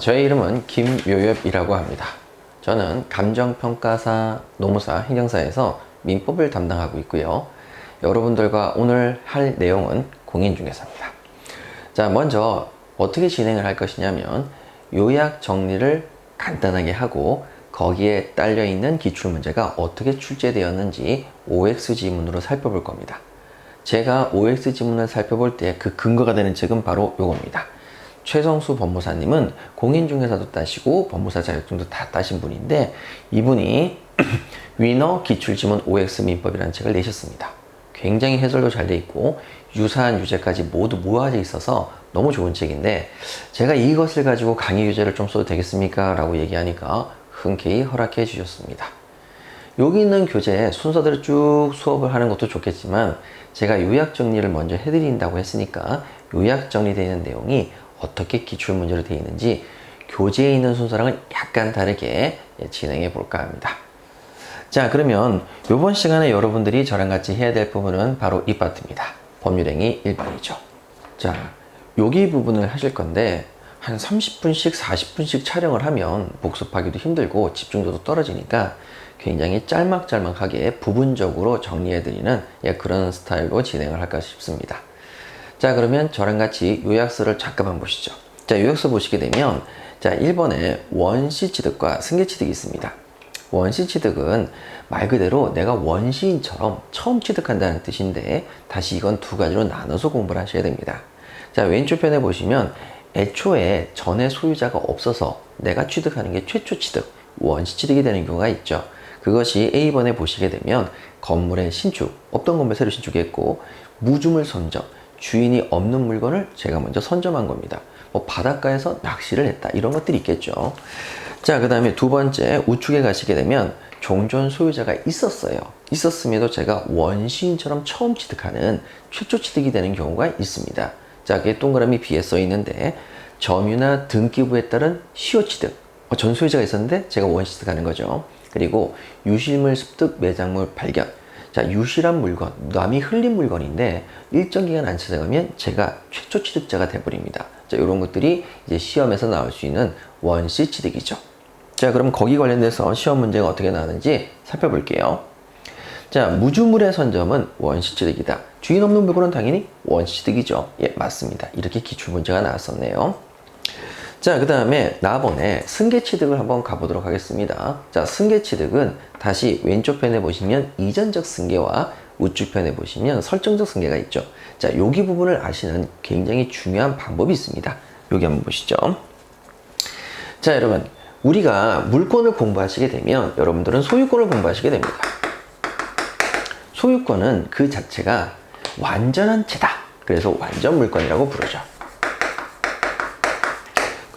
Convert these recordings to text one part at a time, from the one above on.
저의 이름은 김요엽이라고 합니다. 저는 감정평가사, 노무사, 행정사에서 민법을 담당하고 있고요. 여러분들과 오늘 할 내용은 공인중개사입니다. 자 먼저 어떻게 진행을 할 것이냐면 요약 정리를 간단하게 하고 거기에 딸려 있는 기출 문제가 어떻게 출제되었는지 OX 지문으로 살펴볼 겁니다. 제가 OX 지문을 살펴볼 때 그 근거가 되는 책은 바로 요겁니다. 최성수 법무사님은 공인중개사도 따시고 법무사 자격증도 다 따신 분인데 이분이 위너 기출지문 OX 민법이라는 책을 내셨습니다. 굉장히 해설도 잘 돼 있고 유사한 유제까지 모두 모아져 있어서 너무 좋은 책인데 제가 이것을 가지고 강의 유제를 좀 써도 되겠습니까? 라고 얘기하니까 흔쾌히 허락해 주셨습니다. 여기 있는 교재 순서대로 쭉 수업을 하는 것도 좋겠지만 제가 요약 정리를 먼저 해드린다고 했으니까 요약 정리되어 있는 내용이 어떻게 기출 문제로 되어 있는지 교재에 있는 순서랑은 약간 다르게 진행해 볼까 합니다. 자 그러면 이번 시간에 여러분들이 저랑 같이 해야 될 부분은 바로 이 파트입니다. 법률행위 1번이죠. 자 여기 부분을 하실 건데 한 30분씩 40분씩 촬영을 하면 복습하기도 힘들고 집중도도 떨어지니까 굉장히 짤막짤막하게 부분적으로 정리해드리는 예, 그런 스타일로 진행을 할까 싶습니다. 자 그러면 저랑 같이 요약서를 잠깐만 보시죠. 자 요약서 보시게 되면 자 1번에 원시 취득과 승계 취득이 있습니다. 원시 취득은 말 그대로 내가 원시인처럼 처음 취득한다는 뜻인데 다시 이건 두 가지로 나눠서 공부를 하셔야 됩니다. 자 왼쪽 편에 보시면 애초에 전에 소유자가 없어서 내가 취득하는 게 최초 취득, 원시 취득이 되는 경우가 있죠. 그것이 A번에 보시게 되면 건물의 신축, 없던 건물 새로 신축했고 무주물 선점, 주인이 없는 물건을 제가 먼저 선점한 겁니다. 뭐 바닷가에서 낚시를 했다 이런 것들이 있겠죠. 자, 그 다음에 두 번째 우측에 가시게 되면 종전 소유자가 있었어요. 있었음에도 제가 원시인처럼 처음 취득하는 최초 취득이 되는 경우가 있습니다. 자, 그게 동그라미 B에 써 있는데 점유나 등기부에 따른 시효 취득. 어, 전 소유자가 있었는데 제가 원시 취득하는 거죠. 그리고 유실물 습득 매장물 발견. 자, 유실한 물건, 남이 흘린 물건인데 일정 기간 안 찾아가면 제가 최초 취득자가 돼버립니다. 자, 이런 것들이 이제 시험에서 나올 수 있는 원시 취득이죠. 자, 그럼 거기 관련돼서 시험 문제가 어떻게 나오는지 살펴볼게요. 자, 무주물의 선점은 원시 취득이다. 주인 없는 물건은 당연히 원시 취득이죠. 예, 맞습니다. 이렇게 기출 문제가 나왔었네요. 자, 그 다음에 나번에 승계 취득을 한번 가보도록 하겠습니다. 자, 승계 취득은 다시 왼쪽 편에 보시면 이전적 승계와 우측 편에 보시면 설정적 승계가 있죠. 자, 여기 부분을 아시는 굉장히 중요한 방법이 있습니다. 여기 한번 보시죠. 자, 여러분. 우리가 물권을 공부하시게 되면 여러분들은 소유권을 공부하시게 됩니다. 소유권은 그 자체가 완전한 채다. 그래서 완전 물권이라고 부르죠.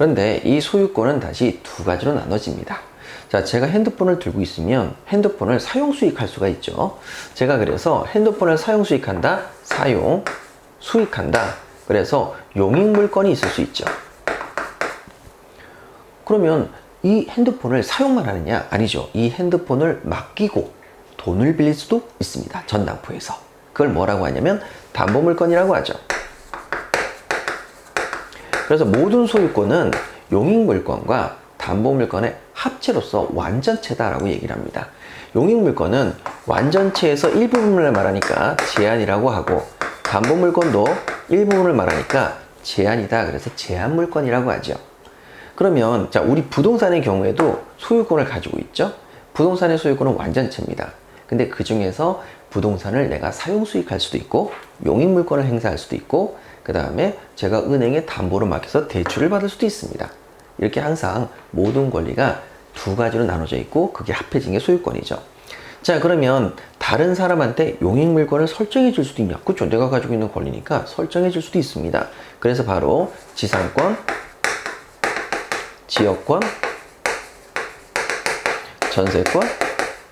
그런데 이 소유권은 다시 두 가지로 나눠집니다. 자, 제가 핸드폰을 들고 있으면 핸드폰을 사용 수익할 수가 있죠. 제가 그래서 핸드폰을 사용 수익한다, 사용 수익한다. 그래서 용익 물건이 있을 수 있죠. 그러면 이 핸드폰을 사용만 하느냐? 아니죠. 이 핸드폰을 맡기고 돈을 빌릴 수도 있습니다. 전당포에서. 그걸 뭐라고 하냐면 담보물건이라고 하죠. 그래서 모든 소유권은 용익물건과 담보물건의 합체로서 완전체다라고 얘기를 합니다. 용익물건은 완전체에서 일부분을 말하니까 제한이라고 하고 담보물건도 일부분을 말하니까 제한이다. 그래서 제한물건이라고 하죠. 그러면 자 우리 부동산의 경우에도 소유권을 가지고 있죠. 부동산의 소유권은 완전체입니다. 근데 그 중에서 부동산을 내가 사용 수익할 수도 있고 용익물건을 행사할 수도 있고 그 다음에 제가 은행에 담보를 맡겨서 대출을 받을 수도 있습니다. 이렇게 항상 모든 권리가 두 가지로 나눠져 있고 그게 합해진 게 소유권이죠. 자 그러면 다른 사람한테 용익물건을 설정해 줄 수도 있냐? 그렇죠. 내가 가지고 있는 권리니까 설정해 줄 수도 있습니다. 그래서 바로 지상권, 지역권, 전세권,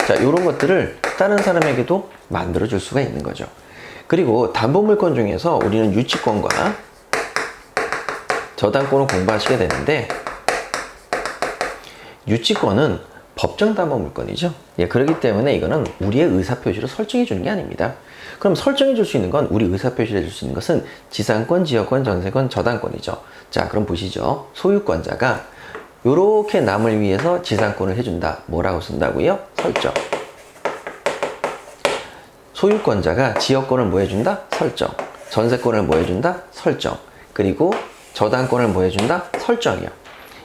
자 이런 것들을 다른 사람에게도 만들어 줄 수가 있는 거죠. 그리고 담보 물건 중에서 우리는 유치권과 저당권을 공부하시게 되는데 유치권은 법정 담보 물건이죠. 예, 그렇기 때문에 이거는 우리의 의사표시로 설정해 주는 게 아닙니다. 그럼 설정해 줄 수 있는 건 우리 의사 표시를 해줄 수 있는 것은 지상권, 지역권, 전세권, 저당권이죠. 자, 그럼 보시죠. 소유권자가 요렇게 남을 위해서 지상권을 해준다. 뭐라고 쓴다고요? 설정. 소유권자가 지역권을 뭐 해준다? 설정. 전세권을 뭐 해준다? 설정. 그리고 저당권을 뭐 해준다? 설정이요.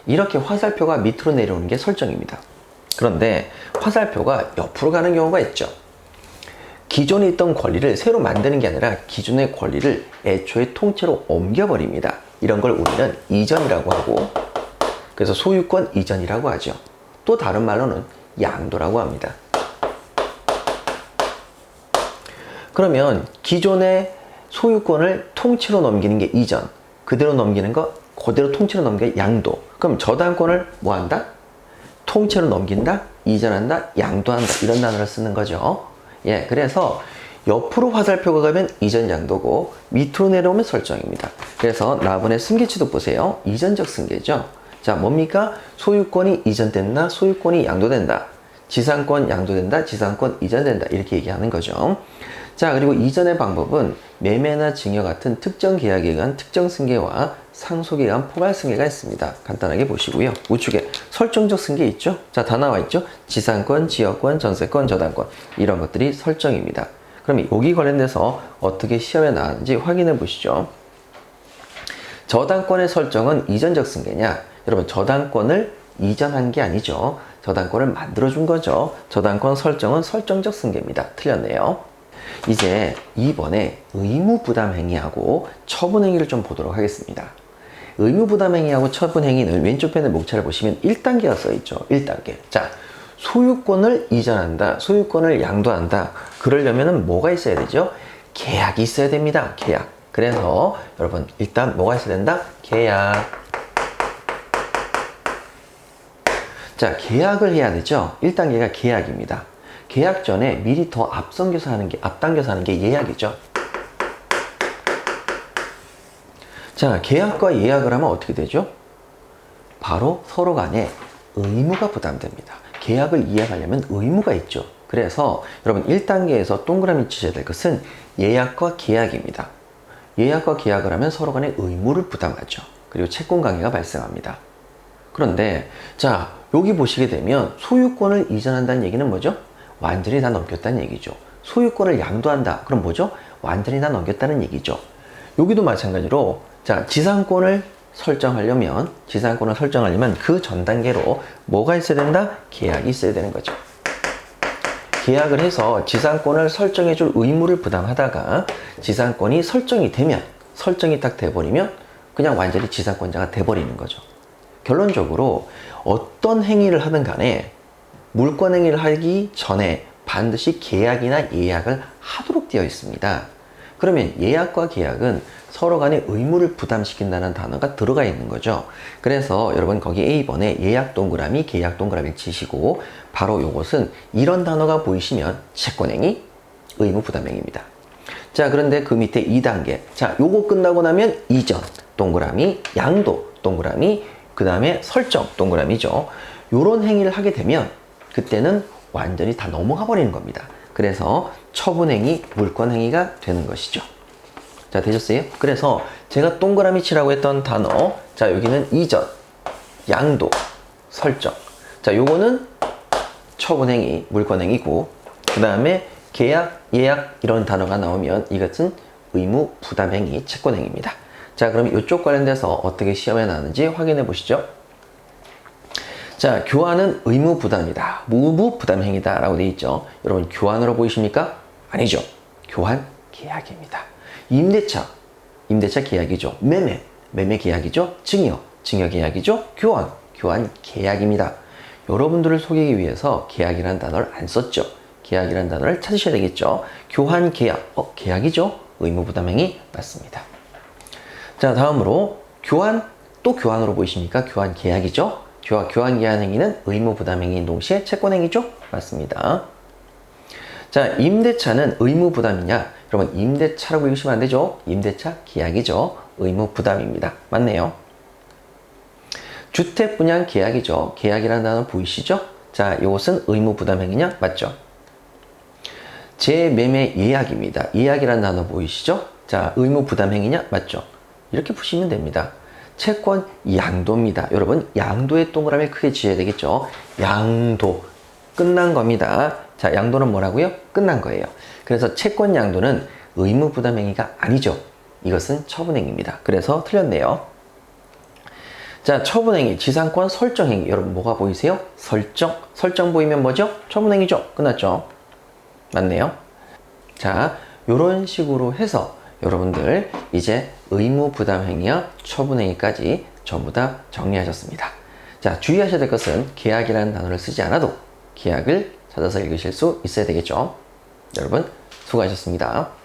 이렇게 화살표가 밑으로 내려오는 게 설정입니다. 그런데 화살표가 옆으로 가는 경우가 있죠. 기존에 있던 권리를 새로 만드는 게 아니라 기존의 권리를 애초에 통째로 옮겨버립니다. 이런 걸 우리는 이전이라고 하고 그래서 소유권 이전이라고 하죠. 또 다른 말로는 양도라고 합니다. 그러면 기존의 소유권을 통째로 넘기는 게 이전, 그대로 넘기는 거 그대로 통째로 넘기는 게 양도. 그럼 저당권을 뭐 한다? 통째로 넘긴다, 이전한다, 양도한다 이런 단어를 쓰는 거죠. 예, 그래서 옆으로 화살표가 가면 이전 양도고 밑으로 내려오면 설정입니다. 그래서 나번의 승계치도 보세요. 이전적 승계죠. 자, 뭡니까? 소유권이 이전된다, 소유권이 양도된다. 지상권 양도된다, 지상권 이전된다. 이렇게 얘기하는 거죠. 자, 그리고 이전의 방법은 매매나 증여 같은 특정 계약에 의한 특정 승계와 상속에 의한 포괄 승계가 있습니다. 간단하게 보시고요. 우측에 설정적 승계 있죠? 자, 다 나와 있죠? 지상권, 지역권, 전세권, 저당권. 이런 것들이 설정입니다. 그럼 여기 관련돼서 어떻게 시험에 나왔는지 확인해 보시죠. 저당권의 설정은 이전적 승계냐? 여러분, 저당권을 이전한 게 아니죠. 저당권을 만들어준 거죠. 저당권 설정은 설정적 승계입니다. 틀렸네요. 이제 2번에 의무부담행위하고 처분행위를 좀 보도록 하겠습니다. 의무부담행위하고 처분행위는 왼쪽 편의 목차를 보시면 1단계가 써있죠. 1단계. 자, 소유권을 이전한다. 소유권을 양도한다. 그러려면 뭐가 있어야 되죠? 계약이 있어야 됩니다. 계약. 그래서 여러분 일단 뭐가 있어야 된다? 계약. 자, 계약을 해야 되죠. 1단계가 계약입니다. 계약 전에 미리 더 앞당겨서 하는 게, 앞당겨서 하는 게 예약이죠. 자, 계약과 예약을 하면 어떻게 되죠? 바로 서로 간에 의무가 부담됩니다. 계약을 이해하려면 의무가 있죠. 그래서 여러분 1단계에서 동그라미 치셔야 될 것은 예약과 계약입니다. 예약과 계약을 하면 서로 간에 의무를 부담하죠. 그리고 채권 관계가 발생합니다. 그런데 자, 여기 보시게 되면 소유권을 이전한다는 얘기는 뭐죠? 완전히 다 넘겼다는 얘기죠. 소유권을 양도한다. 그럼 뭐죠? 완전히 다 넘겼다는 얘기죠. 여기도 마찬가지로 자 지상권을 설정하려면 지상권을 설정하려면 그 전 단계로 뭐가 있어야 된다? 계약이 있어야 되는 거죠. 계약을 해서 지상권을 설정해 줄 의무를 부담하다가 지상권이 설정이 되면 설정이 딱 돼버리면 그냥 완전히 지상권자가 돼버리는 거죠. 결론적으로 어떤 행위를 하든 간에 물권 행위를 하기 전에 반드시 계약이나 예약을 하도록 되어 있습니다. 그러면 예약과 계약은 서로 간에 의무를 부담시킨다는 단어가 들어가 있는 거죠. 그래서 여러분 거기 A번에 예약 동그라미, 계약 동그라미 치시고 바로 요것은 이런 단어가 보이시면 채권행위, 의무 부담행위입니다. 자, 그런데 그 밑에 2단계. 자, 요거 끝나고 나면 이전 동그라미, 양도 동그라미, 그 다음에 설정 동그라미죠. 요런 행위를 하게 되면 그때는 완전히 다 넘어가 버리는 겁니다. 그래서 처분행위, 물권행위가 되는 것이죠. 자, 되셨어요? 그래서 제가 동그라미 치라고 했던 단어, 자, 여기는 이전, 양도, 설정. 자, 요거는 처분행위, 물권행위고, 그 다음에 계약, 예약 이런 단어가 나오면 이것은 의무, 부담행위, 채권행위입니다. 자, 그럼 이쪽 관련돼서 어떻게 시험에 나왔는지 확인해 보시죠. 자, 교환은 의무 부담이다. 무부 부담 행위다. 라고 되어 있죠. 여러분, 교환으로 보이십니까? 아니죠. 교환 계약입니다. 임대차, 임대차 계약이죠. 매매, 매매 계약이죠. 증여, 증여 계약이죠. 교환, 교환 계약입니다. 여러분들을 속이기 위해서 계약이라는 단어를 안 썼죠. 계약이라는 단어를 찾으셔야 되겠죠. 교환 계약, 어, 계약이죠. 의무 부담 행위 맞습니다. 자, 다음으로 교환, 또 교환으로 보이십니까? 교환 계약이죠. 교환, 교환 기한 행위는 의무 부담 행위인 동시에 채권 행위죠? 맞습니다. 자, 임대차는 의무 부담이냐? 여러분, 임대차라고 읽으시면 안 되죠? 임대차 계약이죠. 의무 부담입니다. 맞네요. 주택 분양 계약이죠. 계약이라는 단어 보이시죠? 자, 이것은 의무 부담 행위냐? 맞죠? 재매매 예약입니다. 예약이라는 단어 보이시죠? 자, 의무 부담 행위냐? 맞죠? 이렇게 푸시면 됩니다. 채권 양도입니다. 여러분, 양도의 동그라미 크게 지어야 되겠죠? 양도. 끝난 겁니다. 자, 양도는 뭐라고요? 끝난 거예요. 그래서 채권 양도는 의무 부담 행위가 아니죠. 이것은 처분 행위입니다. 그래서 틀렸네요. 자, 처분행위, 지상권 설정행위. 여러분, 뭐가 보이세요? 설정. 설정 보이면 뭐죠? 처분행위죠. 끝났죠? 맞네요. 자, 요런 식으로 해서 여러분들 이제 의무 부담 행위와 처분 행위까지 전부 다 정리하셨습니다. 자, 주의하셔야 될 것은 계약이라는 단어를 쓰지 않아도 계약을 찾아서 읽으실 수 있어야 되겠죠. 여러분, 수고하셨습니다.